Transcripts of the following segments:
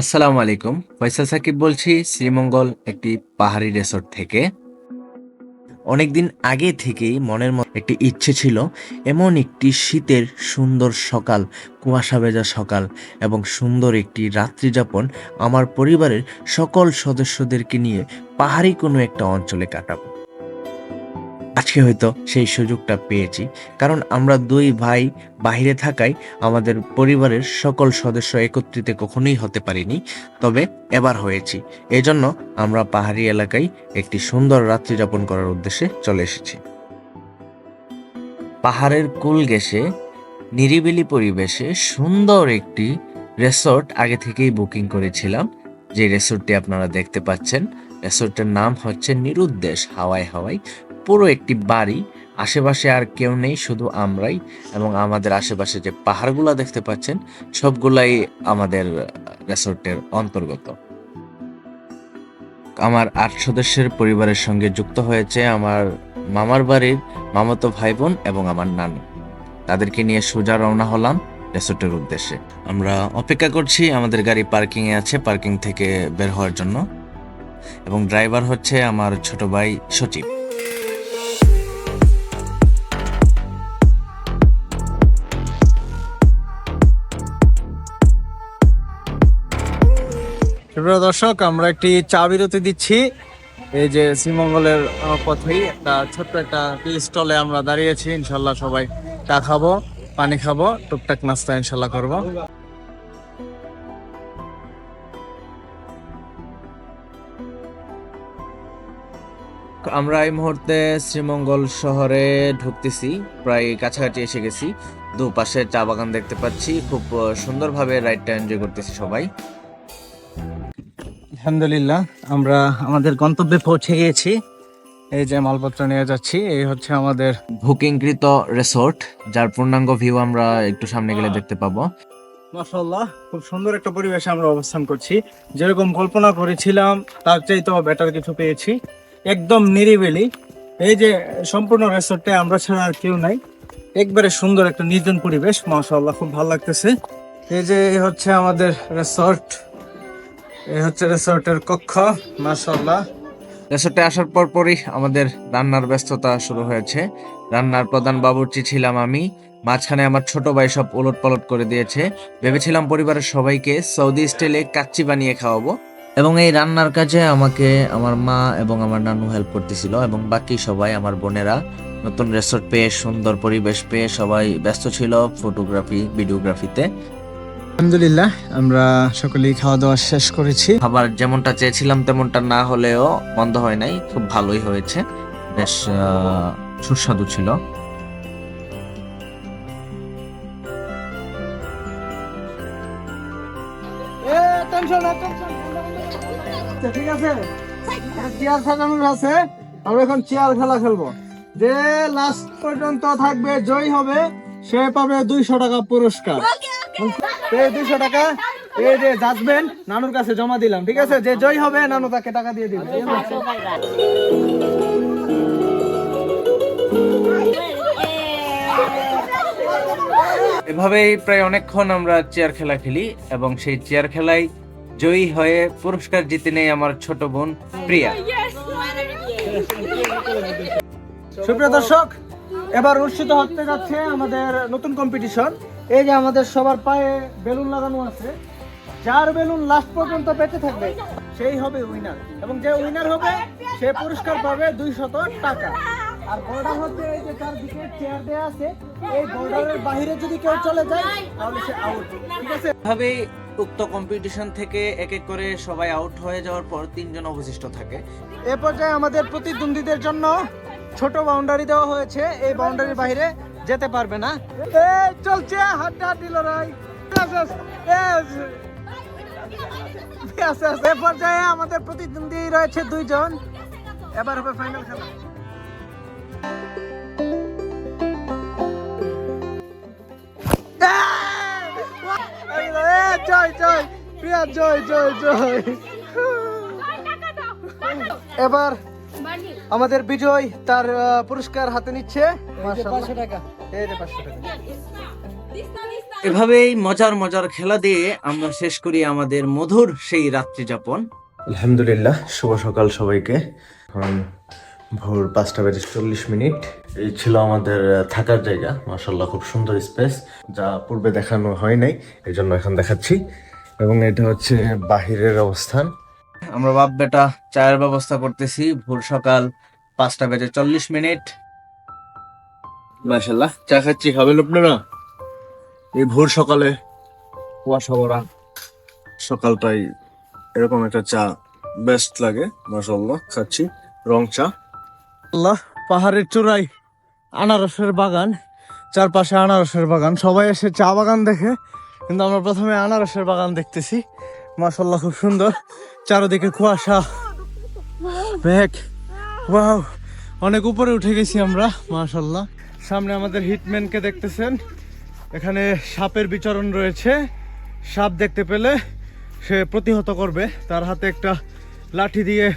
আসসালামু আলাইকুম। ফয়সাল সাকিব বলছি, শ্রীমঙ্গল একটি পাহাড়ি রিসোর্ট থেকে। অনেকদিন আগে থেকেই মনের মধ্যে একটি ইচ্ছে ছিল, এমন একটি শীতের সুন্দর সকাল, কুয়াশা ভেজা সকাল এবং সুন্দর একটি রাত্রি যাপন আমার পরিবারের সকল সদস্যদেরকে নিয়ে পাহাড়ি কোনো একটা অঞ্চলে কাটাবো। আজকে হয়তো সেই সুযোগটা পেয়েছি। কারণ আমরা দুই ভাই বাইরে থাকায় আমাদের পরিবারের সকল সদস্য একত্রিত কখনোই হতে পারিনি, তবে এবার হয়েছি। এজন্য আমরা পাহাড়ি এলাকায় একটি সুন্দর রাত্রি যাপন করার উদ্দেশ্যে চলে এসেছি। পাহাড়ের কুল ঘেঁষে, নিরিবিলি পরিবেশে সুন্দর একটি রেসর্ট আগে থেকেই বুকিং করেছিলাম। যে রেসর্টটি আপনারা দেখতে পাচ্ছেন, রেসর্টের নাম হচ্ছে নিরুদ্দেশ হাওয়াই হাওয়াই পুরো একটি বাড়ি, আশেপাশে আর কেউ নেই, শুধু আমরাই এবং আমাদের আশেপাশে যে পাহাড়গুলো দেখতে পাচ্ছেন, সবগুলাই আমাদের রেসর্টের অন্তর্গত। আমার আট সদস্যের পরিবারের সঙ্গে যুক্ত হয়েছে আমার মামার বাড়ির মামাতো ভাই বোন এবং আমার নানু। তাদেরকে নিয়ে সোজা রওনা হলাম রেসর্টের উদ্দেশ্যে। আমরা অপেক্ষা করছি আমাদের গাড়ি পার্কিং এ আছে, পার্কিং থেকে বের হওয়ার জন্য। এবং ড্রাইভার হচ্ছে আমার ছোট ভাই সচিব। সুপ্রিয় দর্শক, আমরা একটি চা বিরতি দিচ্ছি। এই যে শ্রীমঙ্গলের পথেই একটা ছোট্ট একটা স্টলে আমরা দাঁড়িয়েছি। ইনশাল্লাহ সবাই চা খাব, পানি খাব, টুকটাক নাস্তা ইনশাল্লাহ করব। আমরা এই মুহূর্তে শ্রীমঙ্গল শহরে ঢুকতেছি, প্রায় কাছাকাছি এসে গেছি। দুপাশে চা বাগান দেখতে পাচ্ছি। খুব সুন্দরভাবে রাইডটা এনজয় করতেছি সবাই। আলহামদুলিল্লাহ আমরা আমাদের গন্তব্যে পৌঁছে গিয়েছি। এই যে মালপত্র নিয়ে যাচ্ছি এই হচ্ছে আমাদের বুকিংকৃত রিসোর্ট যার পূর্ণাঙ্গ ভিউ আমরা একটু সামনে গেলে দেখতে পাবো। মাশাল্লাহ খুব সুন্দর একটা পরিবেশে আমরা অবস্থান করছি। যেরকম কল্পনা করেছিলাম তার চাইতেও বেটার কিছু পেয়েছি। একদম নিরিবিলি। এই যে সম্পূর্ণ রেসর্টে আমরা ছাড়া আর কেউ নাই। একবারে সুন্দর একটা নির্জন পরিবেশ মাশাল্লাহ খুব ভালো লাগতেছে। এই যে এই হচ্ছে আমাদের রেসর্ট। এই হচ্ছে রেসর্টের কক্ষ মাশাল্লাহ রিসোর্টে আসার পর পরই আমাদের রান্নার ব্যস্ততা শুরু হয়েছে। রান্নার প্রধান বাবুর্চি ছিলাম আমি। মাঝখানে আমার ছোট ভাই সব উলট পালট করে দিয়েছে। ভেবেছিলাম পরিবারের সবাইকে সৌদি স্টাইলে কাচ্চি বানিয়ে খাওয়াবো। এবং এই রান্নার কাজে আমাকে আমার মা এবং আমার নানু হেল্প করতেছিল এবং বাকি সবাই আমার বোনেরা। নতুন রেসর্ট পেয়ে, সুন্দর পরিবেশ পেয়ে সবাই ব্যস্ত ছিল ফটোগ্রাফি ভিডিওগ্রাফিতে আলহামদুলিল্লাহ আমরা সকলেই খাওয়া দাওয়া শেষ করেছি। খাবার যেমনটা চেয়েছিলাম তেমনটা না হলেও বন্ধ হয় নাই খুব ভালোই হয়েছে। বেশ আহ, সুস্বাদু ছিল। ঠিক আছে? চেয়ার সাজানোর আছে আমরা এখন চেয়ার খেলা খেলব। যে লাস্ট পর্যন্ত থাকবে জয় হবে সে পাবে দুইশো টাকা পুরস্কার। এই দুইশো টাকা এই যে জাজমেন্ট নানুর কাছে জমা দিলাম ঠিক আছে? যে জয় হবে নানু তাকে টাকা দিয়ে দিবে। এভাবেই প্রায় অনেকক্ষণ আমরা চেয়ার খেলা খেলি এবং সেই চেয়ার খেলায় জয়ী হয়ে পুরস্কার জিতে নেই আমার ছোট বোন প্রিয়া। সুপ্রিয় দর্শক এবার অনুষ্ঠিত হতে যাচ্ছে আমাদের নতুন কম্পিটিশন এই যে আমাদের সবার পায়ে বেলুন লাগানো আছে যার বেলুন লাস্ট পর্যন্ত বেঁচে থাকবে সেই হবে উইনার এবং যে উইনার হবে সে পুরস্কার পাবে দুই শত টাকা। আর বর্ডার হচ্ছে এই যে চারদিকে চেয়ার দেওয়া আছে এই বর্ডারের বাইরে যদি কেউ চলে যায় তাহলে সে আউট ঠিক আছে? এভাবেই উক্ত কম্পিটিশন থেকে এক এক করে সবাই আউট হয়ে যাওয়ার পর তিনজন অবশিষ্ট থাকে। এ পর্যায়ে আমাদের প্রতিদ্বন্দ্বীদের জন্য ছোট বাউন্ডারি দেওয়া হয়েছে। এই বাউন্ডারির বাইরে যেতে পারবে না। এই চলছে লড়াই। আস। এ পর্যায়ে আমাদের প্রতিদ্বন্দ্বী রয়েছে দুইজন। এবার হবে ফাইনাল খেলা। এ, জয় জয় প্রিয়া জয় জয় জয়। এবার আমাদের বিজয় তার পুরস্কার হাতে নিচ্ছে। পাঁচশো টাকা। এভাবেই মজার মজার খেলা দিয়ে আমরা শেষ করি আমাদের মধুর সেই রাত্রি যাপন। আলহামদুলিল্লাহ শুভ সকাল সবাইকে। এখন ভোর পাঁচটা বেজে চল্লিশ মিনিট। এই ছিল আমাদের থাকার জায়গা। মাসাল্লাহ খুব সুন্দর স্পেস যা পূর্বে দেখানো হয় নাই এই জন্য এখন দেখাচ্ছি। এবং এটা হচ্ছে বাহিরের অবস্থান। আমরা বাপ বেটা চায়ের ব্যবস্থা করতেছি। ভোর সকাল পাঁচটা বেজে চল্লিশ মিনিট। মাসাল্লাহ চা খাচ্ছি খাবেন আপনারা? এই ভোর সকালে কুয়াশা ভরা সকালটাই এরকম একটা চা বেস্ট লাগে মাসাল্লাহ খাচ্ছি রং চা। আল্লাহ পাহাড়ের চূড়ায় আনারসের বাগান চারপাশে আনারসের বাগান। সবাই এসে চা বাগান দেখে কিন্তু আমরা প্রথমে আনারসের বাগান দেখতেছি। মাসাল্লাহ খুব সুন্দর। চারদিকে কুয়াশা। মেঘ ওয়াও অনেক উপরে উঠে গেছি আমরা মাশাল্লাহ সামনে আমাদের হিটম্যানকে দেখতেছেন এখানে সাপের বিচরণ রয়েছে সাপ দেখতে পেলে সে প্রতিহত করবে তার হাতে একটা লাঠি দিয়ে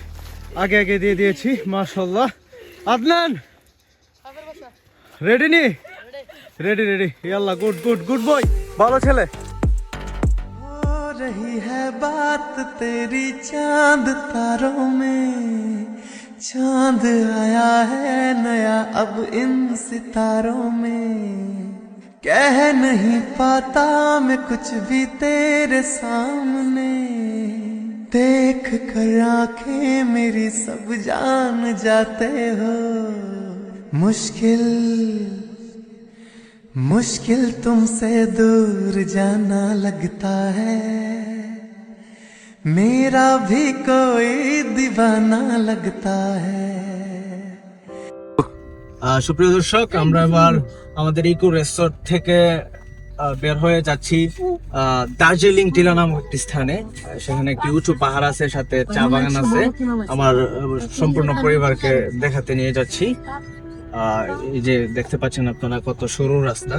আগে আগে দিয়ে দিয়েছি মাশাল্লাহ আদনান রেডি নি রেডি রেডি ইয়াল্লা গুড গুড গুড বয় ভালো ছেলে हो रही है बात तेरी चांद तारों में चाँद आया है नया, अब इन सितारों में। कह नहीं पाता मैं कुछ भी तेरे सामने। देख कर आँखें मेरी सब जान जाते हो। मुश्किल मुश्किल तुमसे दूर जाना लगता है। मेरा भी कोई दीवाना लगता है আহ, সুপ্রিয় দর্শক আমরা এবার আমাদের ইকো রেসর্ট থেকে আহ, বের হয়ে যাচ্ছি আহ, দার্জিলিং টিলা নামক একটি স্থানে আহ, সেখানে একটি উঁচু পাহাড় আছে সাথে চা বাগান আছে আমার আহ, সম্পূর্ণ পরিবারকে দেখাতে নিয়ে যাচ্ছি আহ, এই যে দেখতে পাচ্ছেন আপনারা কত সরু রাস্তা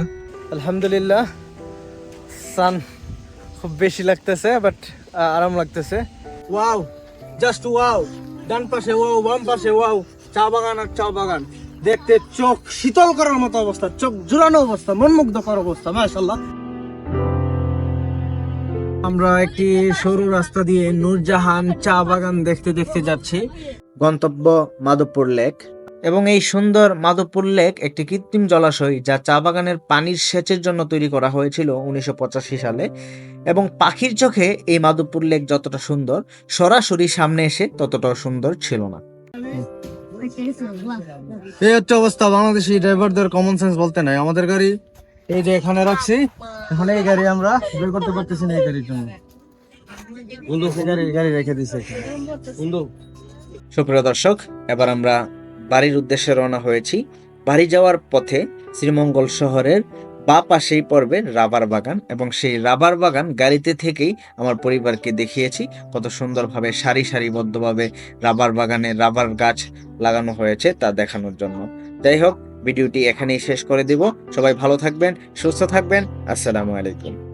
আলহামদুলিল্লাহ সান খুব বেশি লাগতেছে বাট আরাম লাগতেছে। ওয়াও জাস্ট ওয়াও ডান পাশে ওয়াও বাম পাশে ওয়াও চা বাগান আর চা বাগান। দেখতে চোখ শীতল করার মতো অবস্থা চোখ জুড়ানো অবস্থা মনমুগ্ধকর অবস্থা মাশাল্লাহ আমরা একটি সরু রাস্তা দিয়ে নূরজাহান চা বাগান দেখতে দেখতে যাচ্ছি। গন্তব্য মাধবপুর লেক। এবং এই সুন্দর মাধবপুর লেক একটি কৃত্রিম জলাশয় যা চা বাগানের পানির সেচের জন্য তৈরি করা হয়েছিল উনিশশো পঁচাশি সালে। এবং পাখির চোখে এই মাধবপুর লেক যতটা সুন্দর সরাসরি সামনে এসে ততটাও সুন্দর ছিল না। এই হচ্ছে অবস্থা বাংলাদেশি ড্রাইভারদের কমন সেন্স বলতে নাই। আমাদের গাড়ি এই যে এখানে রাখছি এখন এই গাড়ি আমরা বের করতে পারতেছি না এই গাড়ির জন্য। বন্ধু গাড়ি গাড়ি রেখে দিছে। বন্ধু। সুপ্রিয় দর্শক এবার আমরা বাড়ির উদ্দেশ্যে রওনা হয়েছি। বাড়ি যাওয়ার পথে শ্রীমঙ্গল শহরের বা পাশেই পড়বে রাবার বাগান এবং সেই রাবার বাগান গাড়িতে থেকেই আমার পরিবারকে দেখিয়েছি। কত সুন্দরভাবে সারি সারিবদ্ধভাবে রাবার বাগানে রাবার গাছ লাগানো হয়েছে তা দেখানোর জন্য। যাই হোক, ভিডিওটি এখানেই শেষ করে দিব। সবাই ভালো থাকবেন, সুস্থ থাকবেন। আসসালামু আলাইকুম।